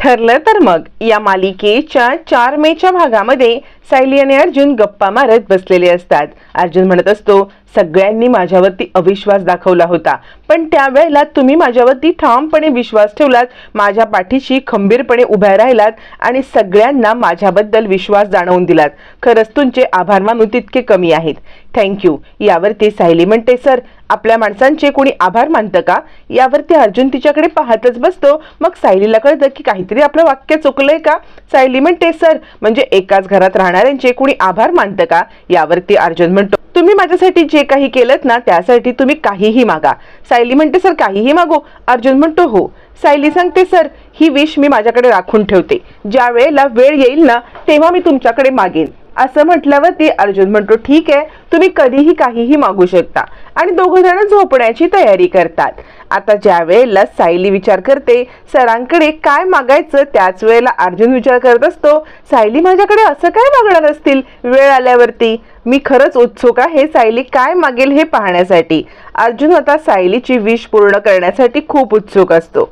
ठरलं तर मग या मालिकेच्या चार मेच्या भागामध्ये सायली आणि अर्जुन गप्पा मारत बसलेले असतात. अर्जुन म्हणत असतो सगळ्यांनी माझ्यावरती अविश्वास दाखवला होता. पण त्यावेळेला तुम्ही माझ्यावरती ठामपणे विश्वास ठेवलात माझ्या पाठीशी खंबीरपणे उभ्या राहिलात आणि सगळ्यांना माझ्याबद्दल विश्वास जाणवून दिलात. खरंच तुमचे आभार मानू तितके कमी आहेत. थँक्यू यावरती सायली म्हणते सर आपल्या माणसांचे कोणी आभार मानतं का? यावरती अर्जुन तिच्याकडे पाहतच बसतो. मग सायलीला कळतं की काहीतरी आपलं वाक्य चुकलंय का? सायली म्हणते सर म्हणजे एकाच घरात राहणार करणाऱ्यांचे कुणी आभार मानतं का? यावरती अर्जुन म्हणतो तुम्ही माझ्यासाठी जे काही केलं ना त्यासाठी तुम्ही काहीही मागा. सायली म्हणते सर काहीही मागू. अर्जुन म्हणतो हो. सायली सांगते सर ही विश मी माझ्याकडे राखून ठेवते. ज्या वेळेला वेळ येईल ना तेव्हा मी तुमच्याकडे मागेन. असं म्हटल्यावरती अर्जुन म्हणतो ठीक आहे तुम्ही कधीही काहीही मागू शकता आणि दोघं जण झोपण्याची तयारी करतात. आता ज्या वेळेला सायली विचार करते सरांकडे काय मागायचं त्याच वेळेला अर्जुन विचार करत असतो सायली माझ्याकडे असं काय मागणार असतील वेळ आल्यावरती? मी खरंच उत्सुक आहे सायली काय मागेल हे पाहण्यासाठी. अर्जुन आता सायलीची विष पूर्ण करण्यासाठी खूप उत्सुक असतो.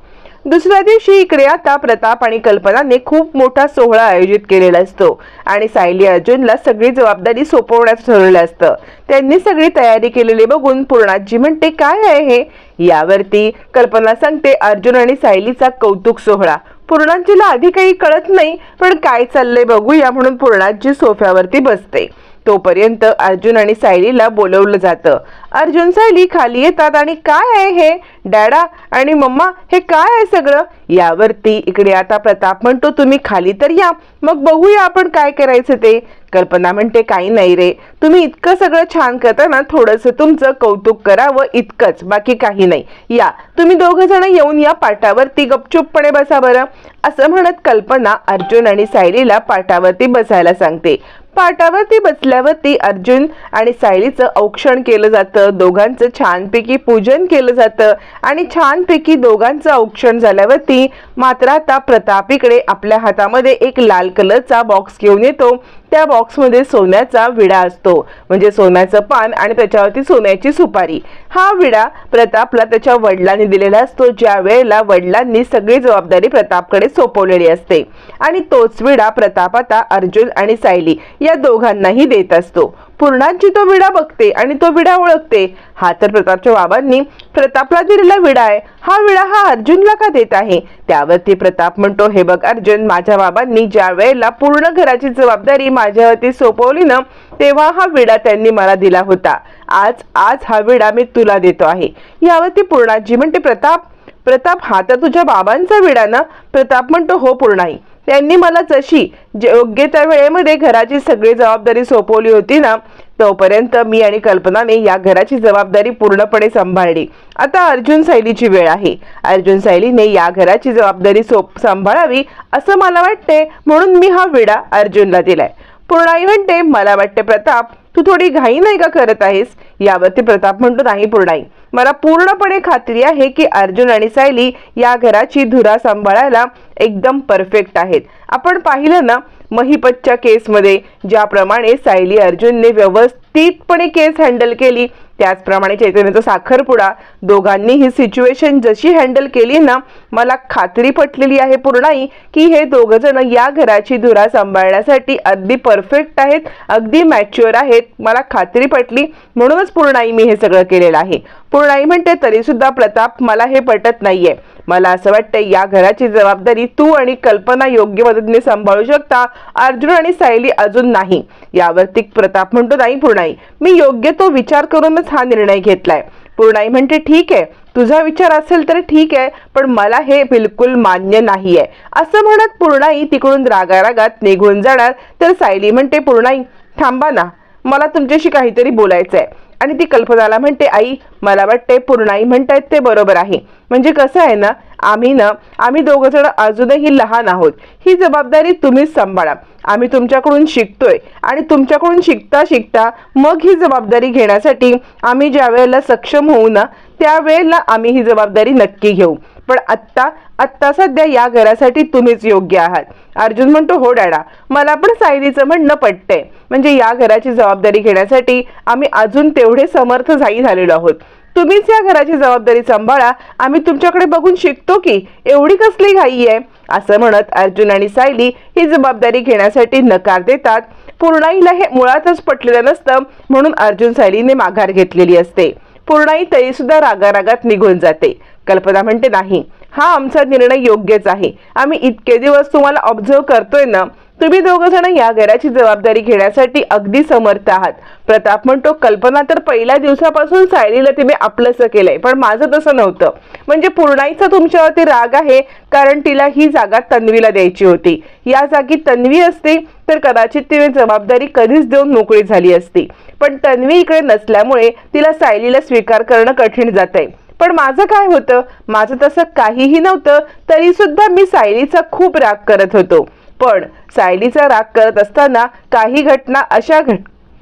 दुसऱ्या दिवशी इकडे आता प्रताप आणि कल्पनाने खूप मोठा सोहळा आयोजित केलेला असतो. आणि सायली अर्जुनला सगळी जबाबदारी सोपवण्याचं ठरवलं असतं. त्यांनी सगळी तयारी केलेली बघून पूर्णाजी म्हणते काय आहे हे? यावरती कल्पना सांगते अर्जुन आणि सायलीचा कौतुक सोहळा. पूर्णाजीला आधी काही कळत नाही पण काय चाललंय बघूया म्हणून पूर्णाजी सोफ्यावरती बसते. तोपर्यंत अर्जुन आणि सायलीला बोलवलं जातं. अर्जुन सायली खाली येतात आणि काय आहे हे? डॅडा आणि मम्मा हे काय आहे सगळं? यावरती इकडे आता प्रताप म्हणतो तुम्ही खाली तर या मग बघूया आपण काय करायचं ते. कल्पना म्हणते काही नाही रे तुम्ही इतकं सगळं छान करता ना थोडंसं तुमचं कौतुक करावं इतकंच बाकी काही नाही. या तुम्ही दोघं जण येऊन या पाटावरती गपचूपपणे बसा बरं. असं म्हणत कल्पना अर्जुन आणि सायलीला पाटावरती बसायला सांगते. पाटावरती बसल्यावरती अर्जुन आणि सायलीचं औक्षण केलं जातं. दोघांचं छानपैकी पूजन केलं जातं. आणि छानपैकी दोघांचं औक्षण झाल्यावरती मात्र आता प्रतापीकडे आपल्या हातामध्ये एक लाल कलरचा बॉक्स घेऊन येतो. त्या बॉक्समध्ये सोन्याचा विडा असतो. म्हणजे सोन्याचं पान आणि त्याच्यावरती सोन्याची सुपारी. हा विडा प्रतापला त्याच्या वडिलांनी दिलेला असतो. ज्या वेळेला वडिलांनी सगळी जबाबदारी प्रतापकडे सोपवलेली असते. आणि तोच विडा प्रताप आता अर्जुन आणि सायली या दोघांनाही देत असतो. पूर्णाची तो विडा बघते आणि तो विडा ओळखते. हा तर प्रतापच्या बाबांनी प्रतापला दिलेला विडा आहे. हा विडा हा अर्जुनला का देत आहे? त्यावरती प्रताप म्हणतो हे बघ अर्जुन माझ्या बाबांनी ज्या वेळेला पूर्ण घराची जबाबदारी माझ्यावरती सोपवली ना तेव्हा हा विडा त्यांनी मला दिला होता. आज आज हा विडा मी तुला देतो आहे. यावरती पूर्णाजी म्हणते प्रताप प्रताप हा तर तुझ्या बाबांचा विडा ना? प्रताप म्हणतो हो पूर्णाई. त्यांनी मला जशी योग्य त्या वेळेमध्ये घराची सगळी जबाबदारी सोपवली होती ना तोपर्यंत मी आणि कल्पनाने या घराची जबाबदारी पूर्णपणे सांभाळली. आता अर्जुन सायलीची वेळ आहे. अर्जुन सायलीने या घराची जबाबदारी सोप सांभाळावी असं मला वाटते म्हणून मी हा विडा अर्जुनला दिलाय. पूर्णाई म्हणते मला वाटते प्रताप तू थोडी घाई नाही का करत आहेस? यावरती प्रताप म्हणतो नाही पूर्णाई. मला पूर्णपणे खात्री आहे की अर्जुन आणि सायली या घराची धुरा सांभाळायला एकदम परफेक्ट आहेत. आपण पाहिलं ना महिपतच्या केसमध्ये ज्याप्रमाणे सायली अर्जुनने व्यवस्थितपणे केस हँडल केली त्याचप्रमाणे चैतन्याचा साखरपुडा दोघांनी ही सिच्युएशन जशी हँडल केली ना मला खात्री पटलेली आहे पूर्णाई की हे दोघंजण या घराची धुरा सांभाळण्यासाठी अगदी परफेक्ट आहेत अगदी मॅच्युअर आहेत मला खात्री पटली. म्हणूनच पूर्णाई मी हे सगळं केलेलं आहे. पूर्णाई म्हणते तरी सुद्धा प्रताप मला हे पटत नाहीये. मला असं वाटतं या घराची जबाबदारी तू आणि कल्पना योग्य मदतीने सांभाळू शकता. अर्जुन आणि सायली अजून नाही. यावरती प्रताप म्हणतो नाही पूर्णाई मी योग्य तो विचार करूनच हा निर्णय घेतलाय. पूर्णाई म्हणते ठीक आहे. तुझा विचार असेल तर ठीक आहे पण मला हे बिलकुल मान्य नाहीये. असं म्हणत पूर्णाई तिकडून रागारागात निघून जाणार. तर सायली म्हणते पूर्णाई थांबा ना. मला तुमच्याशी काहीतरी बोलायचं आहे आणि ती कल्पनाला म्हणते आई मला वाटते पूर्णाई म्हणतायत ते बरोबर आहे. म्हणजे कसं आहे ना आम्ही ना आम्ही दोघं जण अजूनही लहान आहोत. ही जबाबदारी तुम्हीच सांभाळा. आम्ही तुमच्याकडून शिकतोय आणि तुमच्याकडून शिकता शिकता मग ही जबाबदारी घेण्यासाठी आम्ही ज्या वेळेला सक्षम होऊ ना त्यावेळेला आम्ही ही जबाबदारी नक्की घेऊ. पण आत्ता आत्ता सध्या या घरासाठी तुम्हीच योग्य आहात. अर्जुन म्हणतो हो डॅडा मला पण सायलीचं म्हणणं पटतंय. म्हणजे या घराची जबाबदारी घेण्यासाठी आम्ही अजून तेवढे समर्थ जाई झालेलो आहोत. तुम्हीच या घराची जबाबदारी सांभाळा. आम्ही तुमच्याकडे बघून शिकतो की एवढी कसली घाई आहे. असं म्हणत अर्जुन आणि सायली ही जबाबदारी घेण्यासाठी नकार देतात. पूर्णाईला हे मुळातच पटलेलं नसतं म्हणून अर्जुन सायलीने माघार घेतलेली असते. पूर्णाई तरी सुद्धा रागारागात निघून जाते. कल्पना म्हणते नाही हा आमचा निर्णय योग्यच आहे. आम्ही इतके दिवस तुम्हाला ऑब्झर्व करतोय ना तुम्ही दोघ जण या घराची जबाबदारी घेण्यासाठी अगदी समर्थ आहात. प्रताप म्हणतो कल्पना तर पहिल्या दिवसापासून सायलीला तिने आपलंसं केलंय पण माझं तसं नव्हतं. म्हणजे पूर्णाईचा तुमच्यावरती राग आहे कारण तिला ही जागा तन्वीला द्यायची होती. या जागी तन्वी असते तर कदाचित तिने जबाबदारी कधीच देऊन मोकळी झाली असती. पण तन्वी इकडे नसल्यामुळे तिला सायलीला स्वीकार करणं कठीण जात आहे पण माझं काय होतं? माझं तसं काहीही नव्हतं तरी सुद्धा मी सायलीचा खूप राग करत होतो. पण सायलीचा राग करत असताना काही घटना अशा घट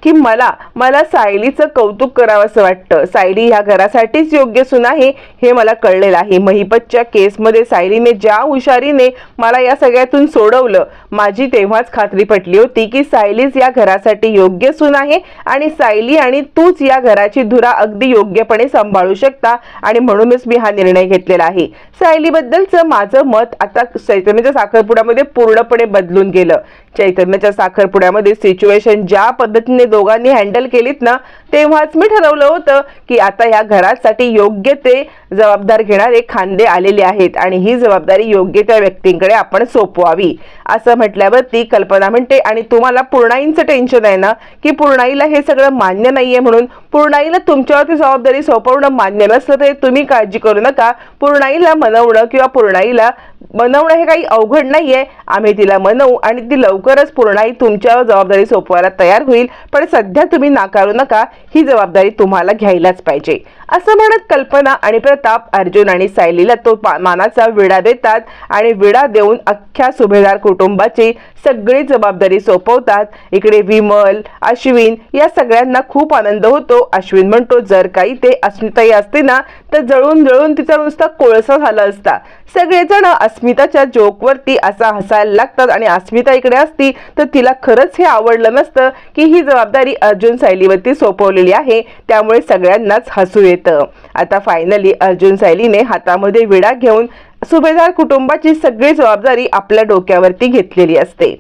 की मला मला सायलीचं कौतुक करावंसं वाटतं. सायली ह्या घरासाठीच योग्य सून आहे हे मला कळलेलं आहे. महिपतच्या केसमध्ये सायलीने ज्या हुशारीने मला या सगळ्यातून सोडवलं माझी तेव्हाच खात्री पटली होती की सायलीच या घरासाठी योग्य सून आहे आणि सायली आणि तूच या घराची धुरा अगदी योग्यपणे सांभाळू शकता आणि म्हणूनच मी हा निर्णय घेतलेला आहे. सायलीबद्दलचं माझं मत आता चैतन्याच्या साखरपुड्यामध्ये पूर्णपणे बदलून गेलं. चैतन्याच्या साखरपुड्यामध्ये सिच्युएशन ज्या पद्धतीने दोघांनी हँडल केलीत ना तेव्हाच मी ठरवलं होतं की आता या घरासाठी योग्य ते जबाबदार घेणारे खांदे आलेले आहेत आणि ही जबाबदारी योग्य त्या व्यक्तींकडे आपण सोपवावी. असं म्हटल्यावरती कल्पना म्हणते आणि तुम्हाला पूर्णाईंचं टेन्शन आहे ना की पूर्णाईला हे सगळं मान्य नाहीये म्हणून पूर्णाईला तुमच्यावरती जबाबदारी सोपवणं मान्य नसलं तरी तुम्ही काळजी करू नका. पूर्णाईला मनवणं किंवा पूर्णाईला बनवणं हे काही अवघड नाहीये. आम्ही तिला मनवू आणि ती लवकरच पूर्णाई तुमच्यावर जबाबदारी सोपवायला तयार होईल. पण सध्या तुम्ही नाकारू नका. ही जबाबदारी तुम्हाला घ्यायलाच पाहिजे. असं म्हणत कल्पना आणि प्रताप अर्जुन आणि सायलीला तो मानाचा विडा देतात आणि विडा देऊन अख्ख्या सुभेदार कुटुंबाची सगळी जबाबदारी सोपवतात. इकडे विमल अश्विन या सगळ्यांना खूप आनंद होतो. अश्विन म्हणतो जर काही ते अस्मिताई असते ना तर जळून जळून तिचा नुसता कोळसा झाला असता. सगळेजण अस्मिताच्या जोकवरती असा हसायला लागतात आणि अस्मिता इकडे असती तर तिला खरंच हे आवडलं नसतं की ही जबाबदारी अर्जुन सायलीवरती सोपवलेली आहे. त्यामुळे सगळ्यांनाच हसू येतं. आता फायनली अर्जुन सायलीने हातामध्ये विडा घेऊन सुभेदार कुटुंबाची सगळी जबाबदारी आपल्या डोक्यावरती घेतलेली असते.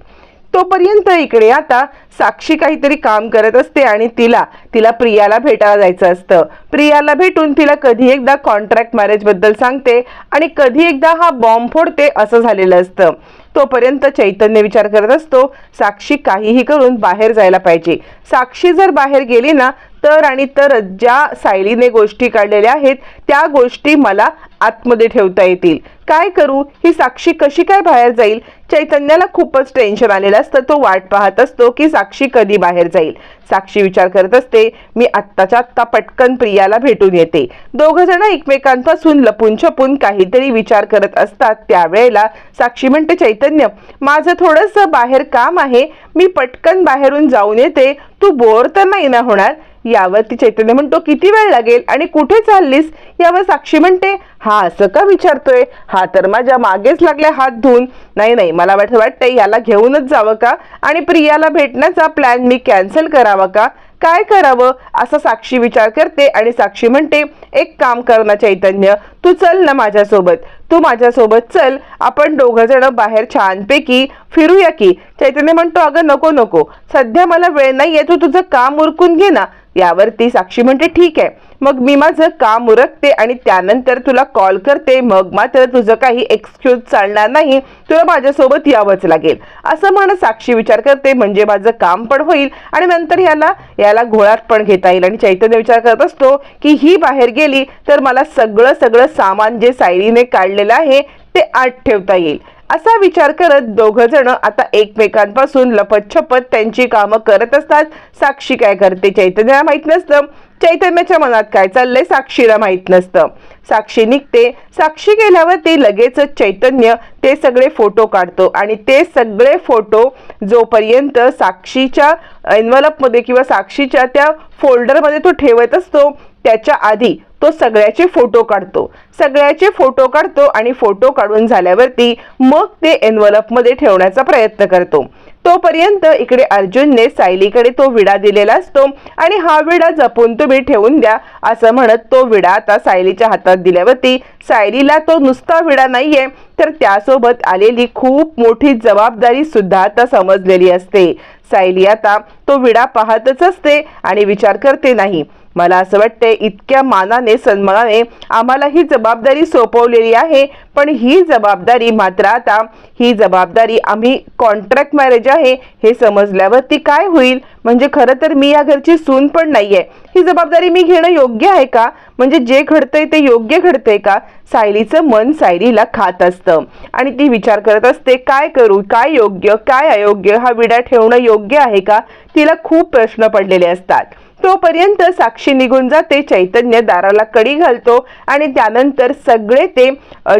तोपर्यंत इकडे आता साक्षी काहीतरी काम करत असते आणि तिला तिला प्रियाला भेटायला जायचं असतं. प्रियाला भेटून तिला कधी एकदा कॉन्ट्रॅक्ट मॅरेजबद्दल सांगते आणि कधी एकदा हा बॉम्ब फोडते असं झालेलं असतं. तोपर्यंत चैतन्य विचार करत असतो साक्षी काहीही करून बाहेर जायला पाहिजे. साक्षी जर बाहेर गेली ना तर आणि तर ज्या सायलीने गोष्टी काढलेल्या आहेत त्या गोष्टी मला आतमध्ये ठेवता येतील. काय करू? ही साक्षी कशी काय बाहेर जाईल? चैतन्याला खूपच टेन्शन आलेलं असतं. तो वाट पाहत असतो की साक्षी कधी बाहेर जाईल. साक्षी विचार करत असते मी आत्ताच्या आत्ता पटकन प्रियाला भेटून येते. दोघ जण एकमेकांपासून लपून छपून काहीतरी विचार करत असतात. त्यावेळेला साक्षी म्हणते चैतन्य माझं थोडंसं बाहेर काम आहे. मी पटकन बाहेरून जाऊन येते. तू बोर तर नाही ना होणार? यावरती चैतन्य म्हणतो किती वेळ लागेल आणि कुठे चाललीस? यावर साक्षी म्हणते हा असं का विचारतोय? हा तर माझ्या मागेच लागल्या हात धुवून. नाही नाही मला वाटतं वाटतंय याला घेऊनच जावं का? आणि प्रियाला भेटण्याचा प्लॅन मी कॅन्सल करावा का? काय करावं? असा साक्षी विचार करते आणि साक्षी म्हणते एक काम कर ना चैतन्य तू चल ना माझ्यासोबत. तू माझ्यासोबत चल. आपण दोघं जण बाहेर छानपैकी फिरूया की. चैतन्य म्हणतो अगं नको नको. सध्या मला वेळ नाहीये तू तुझं काम उरकून घे ना. यावरती साक्षी म्हणते ठीक आहे. मग मी माझं काम उरकते आणि त्यानंतर तुला कॉल करते. मग मात्र तुझं काही एक्सक्यूज चालणार नाही. तुला माझ्यासोबत यावंच लागेल. असं म्हणत साक्षी विचार करते. म्हणजे माझं काम पण होईल आणि नंतर याला याला घोळात पण घेता येईल. आणि चैतन्य विचार करत असतो की ही बाहेर गेली तर मला सगळं सगळं सामान जे सायलीने काढलेलं आहे ते आत ठेवता येईल. असा विचार करत दोघ जण आता एकमेकांपासून लपतछपत त्यांची कामं करत असतात. साक्षी काय करते चैतन्याला माहीत नसतं. चैतन्याच्या मनात काय चाललंय साक्षीला माहीत नसतं. साक्षी निघते. साक्षी गेल्यावर ते लगेचच चैतन्य ते सगळे फोटो काढतो आणि ते सगळे फोटो जोपर्यंत साक्षीच्या envelope किंवा साक्षीच्या त्या फोल्डरमध्ये तो ठेवत असतो त्याच्या आधी तो सगळ्याचे फोटो काढतो. सगळ्याचे फोटो काढतो आणि फोटो काढून झाल्यावरती मग ते एनवलपमध्ये ठेवण्याचा प्रयत्न करतो. तोपर्यंत इकडे अर्जुनने सायलीकडे तो विडा दिलेला असतो आणि हा विडा जपून तुम्ही ठेवून द्या असं म्हणत तो विडा आता सायलीच्या हातात दिल्यावरती सायलीला तो नुसता विडा नाहीये तर त्यासोबत आलेली खूप मोठी जबाबदारी सुद्धा आता समजलेली असते. सायली आता तो विडा पाहतच असते आणि विचार करते नाही. मला असं वाटतंय इतक्या मानाने सन्मानाने आम्हाला ही जबाबदारी सोपवलेली आहे. पण ही जबाबदारी मात्र आता ही जबाबदारी आम्ही कॉन्ट्रॅक्ट मॅरेज आहे हे समजल्यावरती काय होईल? म्हणजे खरं तर मी या घरची सून पण नाही आहे ही जबाबदारी मी घेणं योग्य आहे का? म्हणजे जे घडतंय ते योग्य घडतंय का? सायलीचं मन सायलीला खात असतं. आणि ती विचार करत असते काय करू? काय योग्य? काय अयोग्य? हा विडा ठेवणं योग्य आहे का? तिला खूप प्रश्न पडलेले असतात. तोपर्यंत साक्षी निघून जाते चैतन्य दाराला कडी घालतो आणि त्यानंतर सगळे ते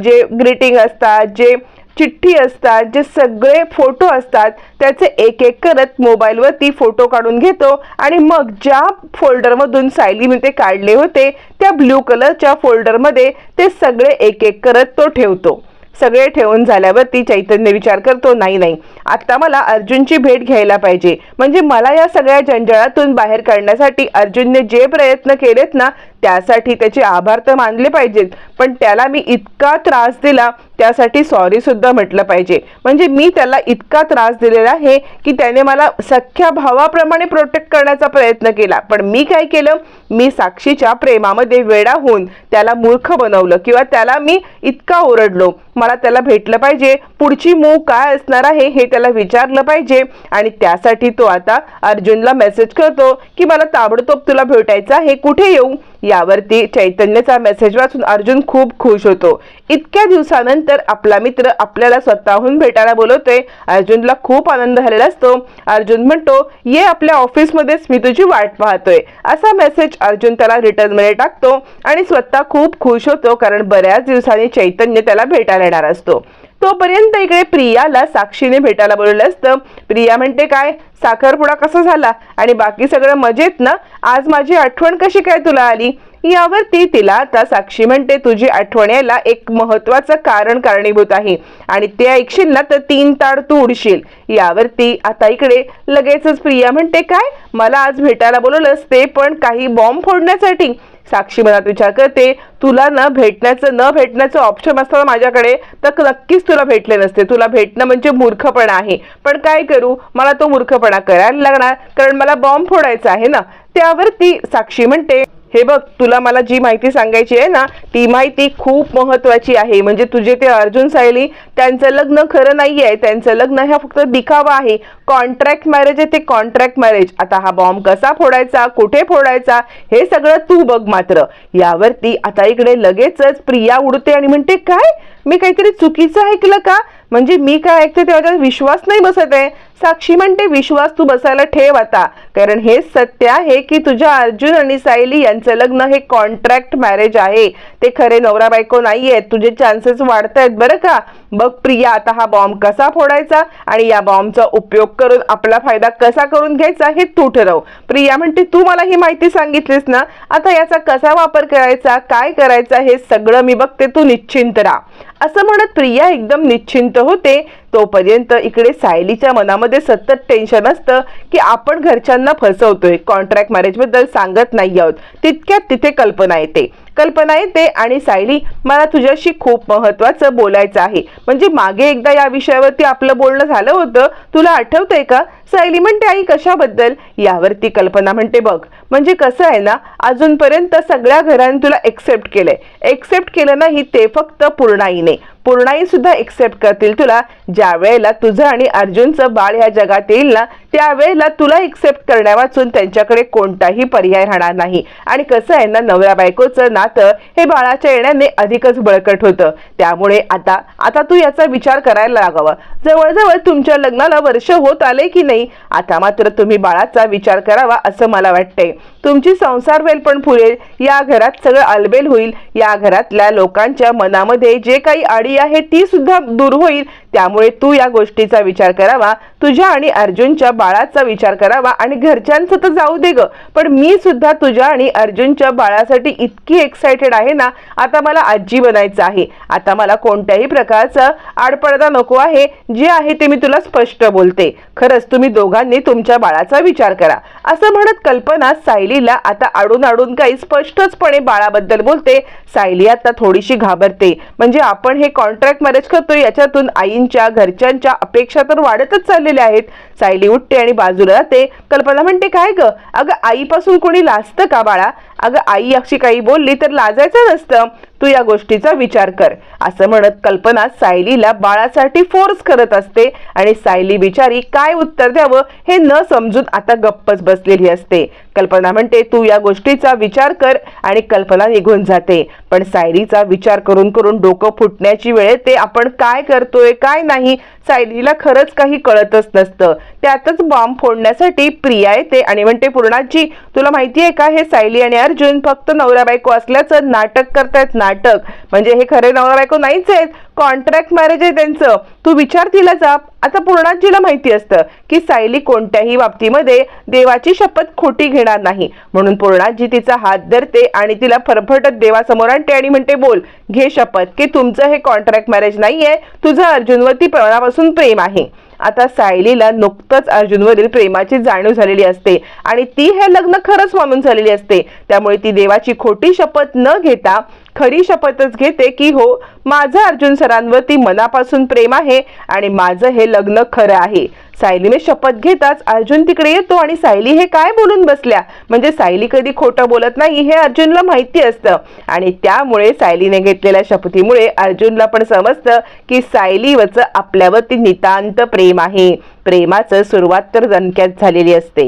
जे ग्रीटिंग असतात जे चिठ्ठी असतात जे सगळे फोटो असतात त्याचे एक एक करत मोबाईलवरती फोटो काढून घेतो आणि मग ज्या फोल्डरमधून सायलीने ते काढले होते त्या ब्ल्यू कलरच्या फोल्डरमध्ये ते सगळे एक एक करत तो ठेवतो. सगळे ठेवून झाल्यावरती चैतन्य विचार करतो नाही नाही. आता मला अर्जुनची भेट घ्यायला पाहिजे. म्हणजे मला या सगळ्या जंजाळातून बाहेर काढण्यासाठी अर्जुनने जे प्रयत्न केलेत ना त्यासाठी त्याचे आभार तर मानले पाहिजेत पण त्याला मी इतका त्रास दिला त्यासाठी सॉरी सुद्धा म्हटलं पाहिजे. म्हणजे मी त्याला इतका त्रास दिलेला आहे की त्याने मला सख्या भावाप्रमाणे प्रोटेक्ट करण्याचा प्रयत्न केला. पण मी काय केलं? मी साक्षीच्या प्रेमामध्ये वेडा होऊन त्याला मूर्ख बनवलं किंवा त्याला मी इतका ओरडलो. मला त्याला भेटलं पाहिजे पुढची मूव काय असणार आहे हे त्याला विचारलं पाहिजे. आणि त्यासाठी तो आता अर्जुनला मेसेज करतो की मला ताबडतोब तुला भेटायचं आहे. कुठे येऊ? यावरती चैतन्यचा मेसेज वाचून अर्जुन खूप खुश होतो. इतक्या दिवसानंतर आपला मित्र आपल्याला स्वतःहून भेटायला बोलवतोय. अर्जुनला खूप आनंद झालेला असतो. अर्जुन म्हणतो ये आपल्या ऑफिसमध्येच मी तुझी वाट पाहतोय. असा मेसेज अर्जुन त्याला रिटर्नमध्ये टाकतो. आणि स्वतः खूप खुश होतो कारण बऱ्याच दिवसांनी चैतन्य त्याला भेटायला येणार असतो. तोपर्यंत इकडे प्रियाला साक्षीने भेटायला बोलवलं असतं. प्रिया म्हणते काय? साखरपुडा कसा झाला? आणि बाकी सगळं मजेत ना? आज माझी आठवण कशी काय तुला आली? यावरती तिला आता साक्षी म्हणते तुझी आठवण यायला एक महत्वाचं कारण कारणीभूत आहे आणि ते ऐकशील ना तर तीन ताड तू उडशील. यावरती आता इकडे लगेचच प्रिया म्हणते काय? मला आज भेटायला बोलवलंस ते पण काही बॉम्ब फोडण्यासाठी. साक्षी मनात विचार करते तुला न भेटण्याचं न भेटण्याचं ऑप्शन असतं माझ्याकडे तर नक्कीच तुला भेटले नसते. तुला भेटणं म्हणजे मूर्खपणा आहे. पण काय करू? मला तो मूर्खपणा करायला लागणार कारण मला बॉम्ब फोडायचा आहे ना? त्यावरती साक्षी म्हणते हे बघ तुला मला जी माहिती सांगायची आहे ना ती माहिती खूप महत्वाची आहे. म्हणजे तुझे ते अर्जुन सायली त्यांचं लग्न खरं नाही आहे त्यांचं लग्न हा फक्त दिखावा आहे. कॉन्ट्रॅक्ट मॅरेज आहे ते कॉन्ट्रॅक्ट मॅरेज आता हा बॉम्ब कसा फोडायचा कुठे फोडायचा हे सगळं तू बघ मात्र. यावरती आता इकडे लगेचच प्रिया उडते आणि म्हणते काय? मी काहीतरी चुकीचं ऐकलं का? म्हणजे मी काय ऐकते तेव्हा विश्वास नाही बसत आहे. साक्षी म्हणते विश्वास तू बसायला ठेव आता. कारण हे सत्य आहे की तुझ्या अर्जुन आणि सायली यांचं लग्न हे कॉन्ट्रॅक्ट मॅरेज आहे. ते खरे नवरा बायको नाही आहेत तुझे चान्सेस वाढत आहेत बरं का? बघ प्रिया आता हा बॉम्ब कसा फोडायचा आणि या बॉम्बचा उपयोग करून आपला फायदा कसा करून घ्यायचा हे तू ठरव. प्रिया म्हणते तू मला ही माहिती सांगितलीस ना आता याचा कसा वापर करायचा काय करायचा हे सगळं मी बघते तू निश्चिंत राहा. असं म्हणत प्रिया एकदम निश्चिंत होते. तोपर्यंत इकडे सायलीच्या मनामध्ये सतत टेन्शन असतं की आपण घरच्यांना फसवतोय. कॉन्ट्रॅक्ट मॅरेजबद्दल सांगत नाही आहोत. तितक्यात तिथे कल्पना येते. कल्पना येते आणि सायली मला तुझ्याशी खूप महत्वाचं बोलायचं आहे. म्हणजे मागे एकदा या विषयावरती आपलं बोलणं झालं होतं. तुला आठवतंय का? सायली म्हणते आई कशाबद्दल? यावरती कल्पना म्हणते बघ म्हणजे कसं आहे ना अजूनपर्यंत सगळ्या घरांनी तुला एक्सेप्ट केलंय. एक्सेप्ट केलं नाही ते फक्त पूर्णाईने. पूर्णाई सुद्धा एक्सेप्ट करतील तुला. ज्या वेळेला तुझं आणि अर्जुनचं बाळ या जगात येईल ना त्यावेळेला तुला एक्सेप्ट करण्या वाचून त्यांच्याकडे कोणताही पर्याय राहणार नाही. आणि कसं आहे ना नवऱ्या बायकोचं नातं हे बाळाच्या येण्याने अधिकच बळकट होतं. त्यामुळे आता आता तू याचा विचार करायला लागावा. जवळजवळ तुमच्या लग्नाला वर्ष होत आले की नाही? नाही. आता मात्र तुम्ही बाळाचा विचार करावा असं मला वाटतंय. तुमची संसार वेल पण फुलेल. या घरात सगळं अलबेल होईल. या घरातल्या लोकांच्या मनामध्ये जे काही आडी आहे ती सुद्धा दूर होईल. त्यामुळे तू या गोष्टीचा विचार करावा. तुझ्या आणि अर्जुनच्या बाळाचा विचार करावा आणि घरच्यांचं तर जाऊ दे ग. पण मी सुद्धा तुझ्या आणि अर्जुनच्या बाळासाठी इतकी एक्साइटेड आहे ना आता मला आजी बनायचं आहे. आता मला कोणत्याही प्रकारचा आडपडदा नको आहे. जे आहे ते मी तुला स्पष्ट बोलते. खरंच तुम्ही दोघांनी तुमच्या बाळाचा विचार करा. असं म्हणत कल्पना सायलीला आता आडून आडून काही स्पष्टचपणे बाळाबद्दल बोलते. सायली आता थोडीशी घाबरते. म्हणजे आपण हे कॉन्ट्रॅक्ट मॅरेज करतो याच्यातून आईंच्या घरच्यांच्या अपेक्षा तर वाढतच चाललेल्या आहेत. सायली उठते आणि बाजूला जाते कल्पना म्हणते काय ग? अगं आईपासून कोणी लाजतं का बाळा? अगं आई अशी काही बोलली तर लाजायचं नसतं. तू या गोष्टीचा विचार कर. असं म्हणत कल्पना सायलीला बाळासाठी फोर्स करत असते आणि सायली बिचारी काय उत्तर द्यावं हे न समजून आता गप्पच बसलेली असते. कल्पना म्हणते तू या गोष्टीचा विचार कर आणि कल्पना निघून जाते. पण सायलीचा विचार करून करून डोकं फुटण्याची वेळ येते. आपण काय करतोय काय नाही? सायलीला खरंच काही कळतच नसतं. त्यातच बॉम्ब फोडण्यासाठी प्रिया येते आणि म्हणते पूर्णाजी तुला माहिती आहे का हे सायली आणि जून फक्त नवरा बायको असल्याचं नाटक करतायत नाटक. म्हणजे हे खरे नवरा बायको नाहीच आहेत. कॉन्ट्रॅक्ट मॅरेज आहे त्यांचं. तू विचार तिला जा आता पूर्णाजीला माहिती असतं की सायली कोणत्याही बाबतीमध्ये देवाची शपथ खोटी घेणार नाही. म्हणून पूर्णाजी तिचा हात धरते आणि तिला फरफटत देवासमोर आणते आणि म्हणते बोल घे शपथ की तुमचं हे कॉन्ट्रॅक्ट मॅरेज नाहीये. तुझं अर्जुनवरती प्रणापासून प्रेम आहे. आता सायलीला नुकतंच अर्जुनवरील प्रेमाची जाणीव झालेली असते. आणि ती हे लग्न खरंच मानून झालेली असते. त्यामुळे ती देवाची खोटी शपथ न घेता खरी शपथच घेते की हो माझं अर्जुन सरांवरती मनापासून प्रेम आहे आणि माझं हे लग्न खरं आहे. सायलीने शपथ घेताच अर्जुन तिकडे येतो आणि सायली हे काय बोलून बसल्या? म्हणजे सायली कधी खोटं बोलत नाही हे अर्जुनला माहिती असतं. आणि त्यामुळे सायलीने घेतलेल्या शपथीमुळे अर्जुनला पण समजतं की सायलीवरचं आपल्यावरती नितांत प्रेम आहे. प्रेमाचं सुरुवात तर दणक्यात झालेली असते.